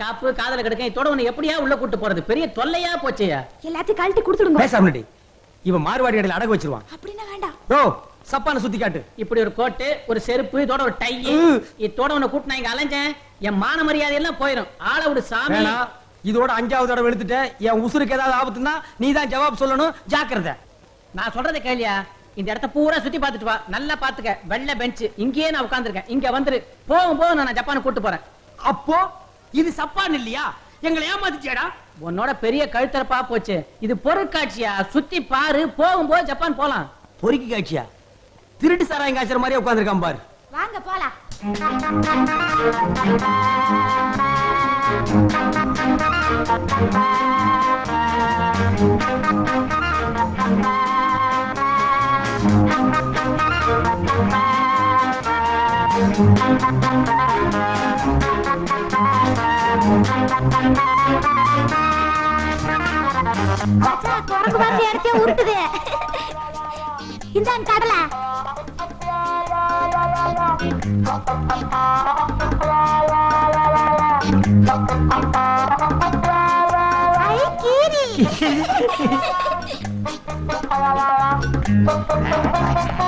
காப்பு காதல கிடக்க இதோட உன்னை எப்படியா உள்ள கூட்டு போறது? பெரிய தொல்லையா போச்சேயா? எல்லாத்தையும் கழட்டி கொடுத்துடுங்க. பேசாமடி இவன் மார்வாடி கடையில அடகு வச்சிருவான். அப்படின்னா வேண்டாம். ஓ சப்பான சுத்தி காட்டு. இப்படி ஒரு கோட்டு ஒரு செருப்பு இதோட ஒரு டை. இதோட உன்னை கூட்டு நான் இங்க அலைஞ்சேன். என் மான மரியாதை எல்லாம் போயிடும் ஆள விடு சாமி. இதோட அஞ்சாவது தடவை எடுத்துட்ட என் உசுருக்கு ஏதாவது ஆபத்துனா நீ தான் ஜவாப் சொல்லணும். ஜாக்கிரதை. நான் சொல்றதை கேளியா? இந்த இடத்த பூரா சுத்தி பார்த்துட்டு வா. நல்லா பாத்துக்க வெள்ளை பெஞ்ச் இங்கேயே நான் உட்கார்ந்திருக்கேன். இங்க வந்துரு. போகும் போது நான் ஜப்பான் கூட்டு போறேன். அப்போ இது சப்பான் இல்லையா? எங்களை ஏமாத்திச்சேடா உன்னோட பெரிய கழுத்தரப்பா போச்சு. இது பொருட்காட்சியா சுத்தி பாரு. போகும்போது ஜப்பான் போலாம். பொறுக்கி காட்சியா? திருட்டு சாராயம் காய்ச்சற மாதிரியே உட்காந்துருக்கான் பாரு. வாங்க போலாம். மச்சான், குரங்கு வந்து இடத்தையே உருட்டுது. இந்தாங்க கீரி.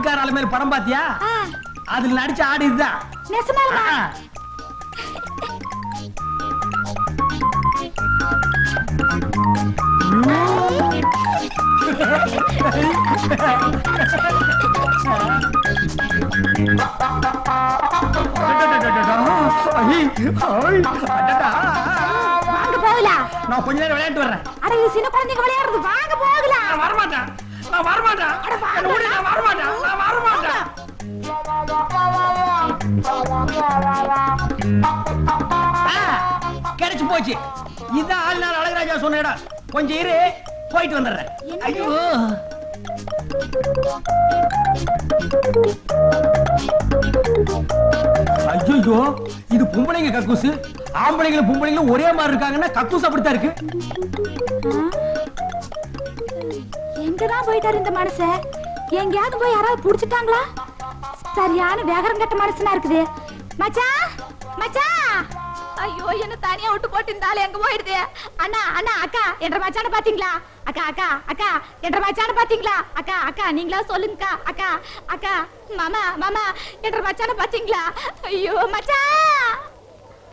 ஆட்டுக்கார ஆளு மேல படம் பாத்தியா? அதுல நடிச்ச ஆடு இதுதான். நான் கொஞ்ச நேரம் விளையாட்டு வர்றேன். அட சின்ன குழந்தைங்க விளையாடுறது. வாங்க போகலாம். வரமாட்டேன். நான் வரமாட்டேன். என்னை விடு, நான் வரமாட்டேன். நான் வரமாட்டேன். ஆ, கிடைச்சு போச்சு. இதான் ஆள் நாள் அழகராஜா சொன்ன இடம். கொஞ்சம் இரு போயிட்டு வந்துடுறேன்? ஐயோ. ஐயோ இது பொம்பளைங்க கக்கூசு. ஆம்பளைங்களும் பொம்பளைங்களும் ஒரே மாதிரி இருக்காங்கன்னா கக்கூஸ் அப்படித்தான் இருக்கு. எங்கதான் போயிட்டாரு இந்த மனுஷன் எங்கேயாவது போய் யாராவது புடிச்சிட்டாங்களா? சரியான வேகரம் கட்ட மனுஷனா இருக்குது. மச்சா மச்சா! ஐயோ என்ன தனியா விட்டு போட்டு இந்த எங்க போயிடுது? அண்ணா அண்ணா அக்கா என்ற மச்சான பாத்தீங்களா? அக்கா அக்கா அக்கா என்ற மச்சான பாத்தீங்களா? அக்கா அக்கா நீங்களா சொல்லுங்கக்கா. அக்கா அக்கா மாமா மாமா என்ற மச்சான பாத்தீங்களா? ஐயோ மச்சா!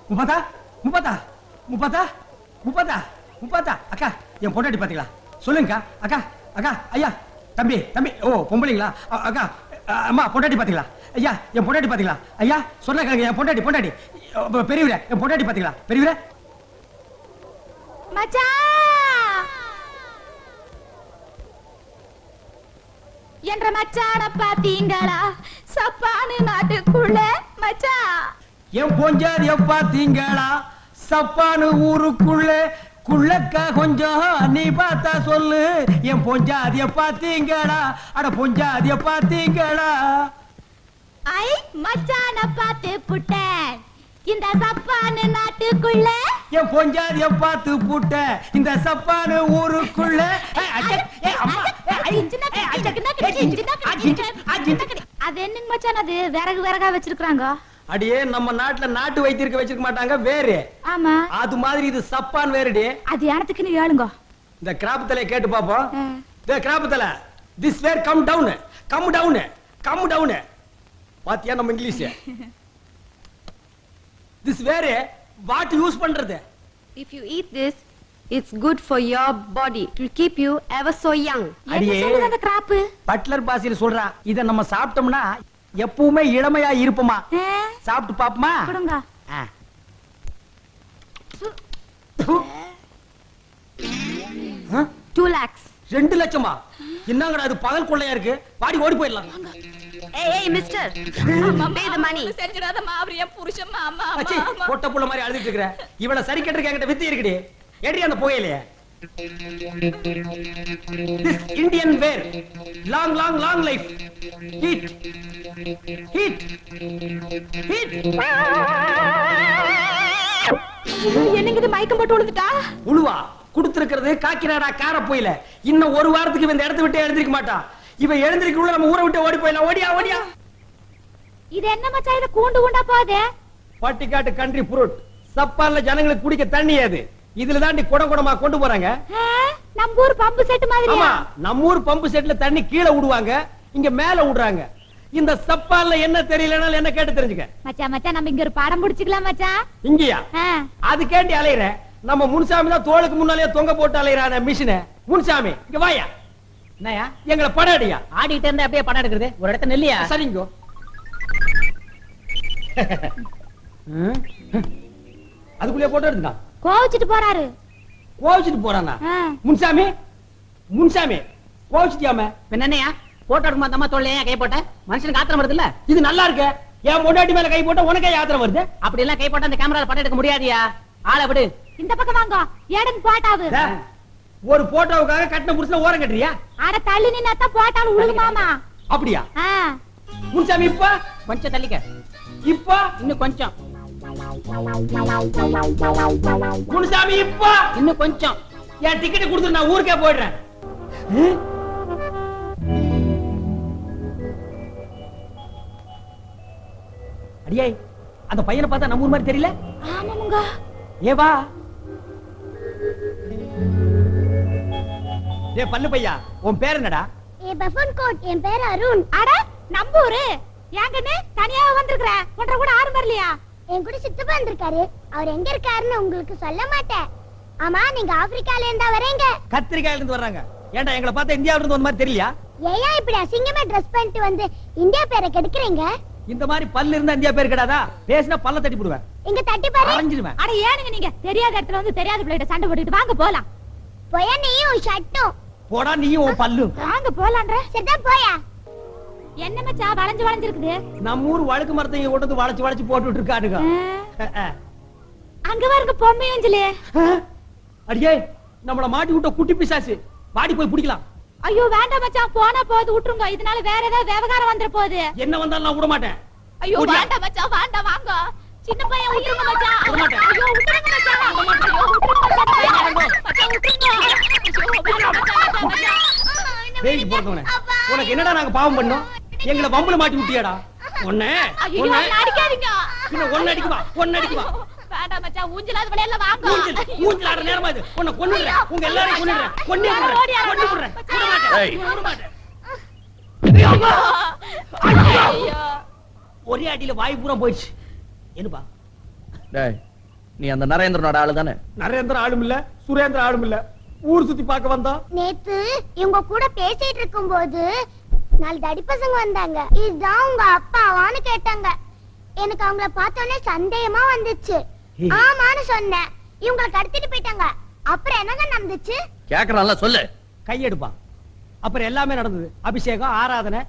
முப்பதா முப்பதா முப்பதா முப்பதா முப்பதா அக்கா என் பொண்டாட்டி பாத்தீங்களா? சொல்லுங்கக்கா. அக்கா அக்கா ஐயா தம்பி தம்பி. ஓ பொம்பளைங்களா? அக்கா அம்மா பொண்டாட்டி பாத்தீங்களா? ஐயா என் பொண்டாட்டி பாத்தீங்களா? ஐயா சொன்ன கேளுங்க என் பொண்டாட்டி பொண்டாட்டி. பெரியவரே என் பொண்டாட்டி பாத்தீங்களா? பெரியவரே. என்ற மச்சான பாத்தீங்களா? சப்பானு நாட்டுக்குள்ள மச்சான் என் பொஞ்சாதிய பாத்தீங்களா? சப்பானு ஊருக்குள்ள குள்ளக்கா கொஞ்சம் நீ பார்த்தா சொல்லு. என் பொஞ்சாதிய பாத்தீங்களா அட பொஞ்சாதிய பாத்தீங்களா ஐ மச்சான பாத்து புட்டேன். இந்த சப்பானு நாட்டுக்குள்ள? என் பொஞ்சாதிய பார்த்து பூட்ட இந்த சப்பானு ஊருக்குள்ள. அது என்னங்க மச்சான் அது? விறகு விறகா வச்சிருக்காங்க அடியே நம்ம நாட்டுல நாட்டு வைத்தியருக்கு வச்சிருக்க மாட்டாங்க வேறு. ஆமா. அது மாதிரி இது சப்பான் வேறுடி. அது எனத்துக்குன்னு ஏழுங்க? இந்த கிராப் தலையை கேட்டு பாப்போம். இந்த கிராப் தலை this where come down come down come down பாத்தியா நம்ம English? This where what use பண்றது? If you eat this, it's good for your body. Will keep you ever so young. அடியே. அந்த கிராப்பு? பட்லர் பாசியில் சொல்றா இத நம்ம சாப்பிட்டோம்னா எப்பவுமே இளமையா இருப்போமா? சாப்பிட்டு பாப்போமா. ரெண்டு லட்சமா? என்னங்கடா இது பகல் கொள்ளையா இருக்கு? வாடி ஓடி போயிடலாம். Hey, hey, mister. Pay the money. செஞ்சிடாதம்மா அவர் என் புருஷன் மாமா அச்சி, பொட்ட புள்ள மாதிரி அழுதுட்டு இருக்கிற. இவள சரி கட்டுறதுக்கு என்கிட்ட வித்து இருக்குடி. எடி அந்த புகையிலையே? Indian wear long long long life heat heat heat என்னங்க இது? மயக்கம் போட்டு விழுந்துட்டா உழுவா. கொடுத்திருக்கிறது காக்கிநாடா கார போயில. இன்னும் ஒரு வாரத்துக்கு இவன் இந்த இடத்த விட்டு எழுந்திருக்க மாட்டான் இவன் எழுந்திருக்குள்ள நம்ம ஊரை விட்டு ஓடி போயிடலாம். ஓடியா ஓடியா. இது என்ன மச்சான்? இது கூண்டு கூண்டா போகுது? பட்டிக்காட்டு கண்ட்ரி ஃப்ரூட் சப்பால்ல ஜனங்களுக்கு குடிக்க தண்ணி அது. இதுல தாண்டி குடம் குடமா கொண்டு போறாங்க. நம்ம ஊர் பம்பு செட் மாதிரியா? நம்ம ஊர் பம்பு செட்ல தண்ணி கீழே விடுவாங்க இங்க மேல விடுறாங்க. இந்த சப்பால்ல என்ன தெரியலனாலும் என்ன கேட்டு தெரிஞ்சுக்க. மச்சான் மச்சான் நம்ம இங்க ஒரு படம் பிடிச்சுக்கலாம் மச்சான். இங்கயா? அது கேண்டி அலையிற நம்ம முன்சாமி தான் தோளுக்கு முன்னாலே தொங்க போட்டு அலையிறான மிஷின. முன்சாமி இங்க வாயா. என்னயா எங்களை படம் அடியா ஆடிட்டு இருந்தா அப்படியே படம் எடுக்கிறது? ஒரு இடத்த நெல்லியா? சரிங்கோ. அதுக்குள்ளே போட்டோ எடுத்துட்டான் கோவிச்சிட்டு போறாரு. கோவிச்சுட்டு போறானா? முன்சாமி முன்சாமி கோவிச்சுட்டியாம என்னையா போட்டோ எடுக்கும்போது அந்த அம்மா தோல்ல ஏன் கை போட்ட? மனுஷனுக்கு ஆத்திரம் வருது இல்ல இது நல்லா இருக்கு. என் பொண்டாட்டி மேல கை போட்டா உனக்கே யாத்திரை வருது. அப்படி எல்லாம் கை போட்டா அந்த கேமரால படம் எடுக்க முடியாதியா? ஆளை விடு. இந்த பக்கம் வாங்க. ஏடன் போட்டாவு. ஒரு போட்டோவுக்காக கட்டின புருஷன ஓரம் கட்டுறியா? அட தள்ளி நின்னாத்தான் போட்டாலும் உழுகுமாமா அப்படியா? முன்சாமி இப்ப? கொஞ்சம் தள்ளிக்க. இப்ப? இன்னும் கொஞ்சம். முன்சாமி இப்ப. இன்னும் கொஞ்சம்? என் டிக்கெட் கொடுத்து நான் ஊருக்கே போயிடுறேன்? அடியே அந்த பையனை பார்த்தா நம்ம ஊர் மாதிரி தெரியல? ஆமாமுங்க ஏ வா. டேய் பல்லு பையா உன் பேர் என்னடா? ஏ பஃபன் கோட் என் பேர் அருண். அட நம்பூரு ஏங்கன்னு தனியா வந்திருக்கிற ஒன்றரை கூட ஆறு வரலையா என் கூட சித்தப்பா வந்திருக்காரு. அவர் எங்க இருக்காருன்னு உங்களுக்கு சொல்ல மாட்டேன். ஆமா நீங்க ஆப்பிரிக்கால இருந்தா வரீங்க. கத்திரிக்காயில இருந்து வர்றாங்க. ஏன்டா எங்களை பார்த்தா இந்தியாவில இருந்து வந்த மாதிரி தெரியலையா? ஏயா இப்படி அசிங்கமா ட்ரெஸ் பண்ணிட்டு வந்து இந்தியா பேரை கெடுக்குறீங்க? இந்த மாதிரி பல்லு இருந்தா இந்தியா பேர் கிடையாதா பேசினா பல்ல தட்டி போடுவேன். இங்க தட்டி பாரு. அரைஞ்சிடுவேன். அட ஏனுங்க நீங்க? தெரியாத இடத்துல வந்து தெரியாத பிள்ளைகிட்ட சண்டை போட்டுட்டு வாங்க போலாம். போயா நீயும் உன் ஷர்ட்டும். போடா நீயும் உன் பல்லும். வாங்க போலான்ற சரிதான் போயா. என்ன மச்சா வளைஞ்சு வளைஞ்சிருக்குது? நம்ம ஊர் வழுக்கு மரத்தையும் கொண்டு வளைச்சு வளைச்சு போட்டுட்டு இருக்காடுங்க அங்க பாருங்க பொம்மை அஞ்சலி. அடியே நம்மள மாட்டி விட்ட குட்டி பிசாசு. வாடி போய் பிடிக்கலாம். ஐயோ வேண்டாம் மச்சான் போனா போகுது விட்டுருங்க. இதனால வேற ஏதாவது விவகாரம் வந்துட போகுது. என்ன வந்தாலும் நான் விட மாட்டேன். ஐயோ. வேண்டாம் மச்சான் வேண்டாம் வாங்க. சின்ன பையன் விட்டுருங்க மச்சான் விட மாட்டேன். ஐயோ விட்டுருங்க மச்சான் ஐயோ விட்டுருங்க மச்சான் மச்சான் விட்டுருங்க. ஐயோ வேண்டாம் மச்சான் மச்சான் வேலைக்கு போறவனே உனக்கு என்னடா நாங்க பாவம் பண்ணோம்? எங்களை பம்புல மாட்டி விட்டியாடா? ஒண்ணே ஒண்ணே. என்ன அடிக்காதீங்க. பின்ன ஒண்ணு அடிக்குவா ஒண்ணு அடிக்குவா வேண்டாம் மச்சான் ஊஞ்சலாவது விளையாடல வாங்க. ஊஞ்சல் ஊஞ்சல் ஆடுற நேரமா இது? உன்னை கொன்னுடுறேன். உங்க எல்லாரையும் கொன்னுடுறேன். கொன்னே யாரோ ஓடி விடுறேன் கொன்னு ஆடுறா. விடுறேன் விட மாட்டேன். ஏய். விட மாட்டேன். ஐயோ. ஒரே அடியில வாய் பூரா போயிடுச்சு. என்னப்பா? டேய் நீ அந்த நரேந்திரனோட ஆளு தானே நரேந்திர ஆளும் இல்ல சுரேந்திர ஆளும் இல்ல ஊர் சுத்தி பார்க்க வந்தா? நேத்து இவங்க கூட பேசிட்டு இருக்கும்போது நாலு தடி பசங்க வந்தாங்க. இதுதான் உங்க அப்பாவான்னு கேட்டாங்க. எனக்கு அவங்கள பார்த்தோன்னே சந்தேகமா வந்துச்சு. ஆமான்னு சொன்னேன். இவங்களை கடத்திட்டு போயிட்டாங்க. அப்புறம் என்னங்க நடந்துச்சு? கேக்குறான்ல சொல்லு. கையெடுப்பா அப்புறம் எல்லாமே நடந்தது. அபிஷேகம் ஆராதனை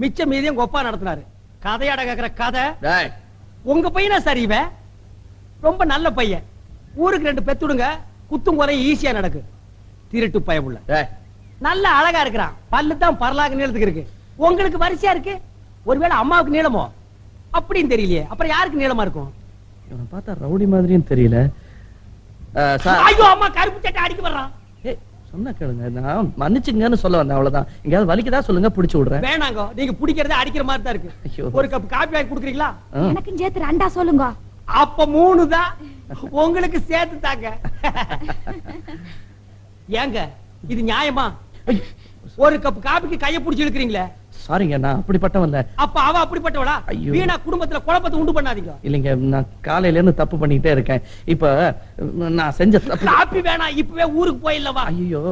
மிச்ச மீதியும் கொப்பா நடத்தினாரு. கதையாட கேக்குற கதை. டேய். உங்க பையனா சரி இவன்? ரொம்ப நல்ல பையன். ஊருக்கு ரெண்டு பெத்துடுங்க. குத்தும் குறை ஈஸியா நடக்கு. திருட்டு பயமுள்ள. டேய். நல்ல அழகா இருக்கிறான். பல்லு தான் பரலாக நீளத்துக்கு இருக்கு. உங்களுக்கு வரிசையா இருக்கு? ஒருவேளை அம்மாவுக்கு நீளமோ? அப்படின்னு தெரியலையே. அப்புறம் யாருக்கு நீளமா இருக்கும்? இவனை பார்த்தா ரவுடி மாதிரியும் தெரியல. அஹ், சார். ஐயோ அம்மா கருப்பு சட்டை அடிக்க வர்றான் ஏய், சொன்னா கேளுங்க. நான் மன்னிச்சுங்கன்னு சொல்ல வந்தேன் அவ்வளவுதான். எங்கேயாவது வலிக்குதா சொல்லுங்க பிடிச்சு விடுறேன். வேணாங்க. நீங்க பிடிக்கிறதே அடிக்கிற மாதிரி தான் இருக்கு. ஒரு கப் காப்பி வாங்கி குடுக்குறீங்களா? ஆ. எனக்கும் சேர்த்து ரெண்டா சொல்லுங்க. அப்ப மூணு தான் உங்களுக்கு சேர்த்து தாங்க. ஏங்க இது நியாயமா? ஒரு கப் காபிக்கு கைய புடிச்சு இழுக்கிறீங்களே? சாரிங்க நான் அப்படிப்பட்டவன் இல்ல அப்ப அவ அப்படிப்பட்டவளா. வீணா குடும்பத்துல குழப்பத்தை உண்டு பண்ணாதீங்க. இல்லைங்க நான் காலையில இருந்து தப்பு பண்ணிக்கிட்டே இருக்கேன். இப்ப நான் செஞ்ச தப்பு காப்பி வேணாம் இப்பவே ஊருக்கு போயிடலவா ஐயோ